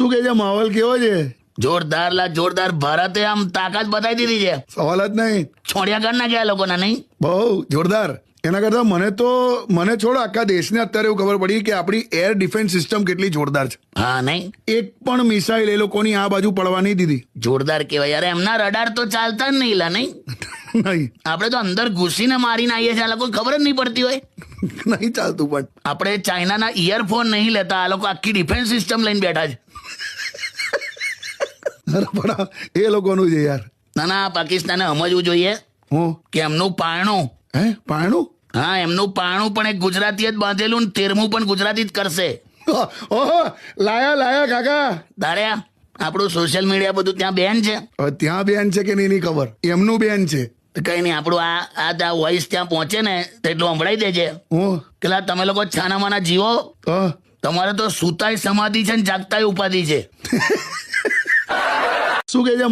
શું કે છે માહોલ કેવો છે? જોરદાર લા જોરદાર ભારતે આમ તાકાત બતાવી દીધી છે. સવાલ જ નહીં. છોડ્યા કર ના આ લોકોના નહીં? બહુ જોરદાર. એના કરતા મને તો મને છોડ આખા દેશને અત્યારે એવું ખબર પડી કે આપણી એર ડિફેન્સ સિસ્ટમ કેટલી જોરદાર છે. હા નહીં? એક પણ મિસાઇલ એ લોકોની આ બાજુ પડવા નહીં દીધી. જોરદાર કહેવાય. યાર એમના રડાર તો ચાલતા જ નહીં લા નહીં? નહીં. આપણે તો અંદર ઘૂસીને મારીને આવીએ છીએ આ લોકો ખબર જ નહીં પડતી હોય. નહીં ચાલતું પણ. આપણે ચાઇનાના ઇયરફોન નહીં લેતા આ લોકો આખી ડિફેન્સ સિસ્ટમ લઈને બેઠા છે. પણ એ લોકોનું છે યાર. ના ના પાકિસ્તાને સમજવું જોઈએ હું? કે એમનું પારણું. હે? પાણું હા એમનું પારણું પણ એક ગુજરાતી જ બાંધેલું ને તેરમું પણ ગુજરાતી જ કરશે. ઓહો લાયા લાયા કાકા. દાડ્યા આપણું સોશિયલ મીડિયા બધું ત્યાં બેન છે. ત્યાં બેન છે કે નહીં ખબર? એમનું બેન છે. કઈ નહીં આપણું આ આ ત્યાં વોઇસ ત્યાં પહોંચે ને એટલું સંભળાઈ દેજે. હું. પેલા તમે લોકો છાના માના જીવો તમારે તો સુતાય સમાધિ છે ને જાગતાય ઉપાધિ છે. શું કે છે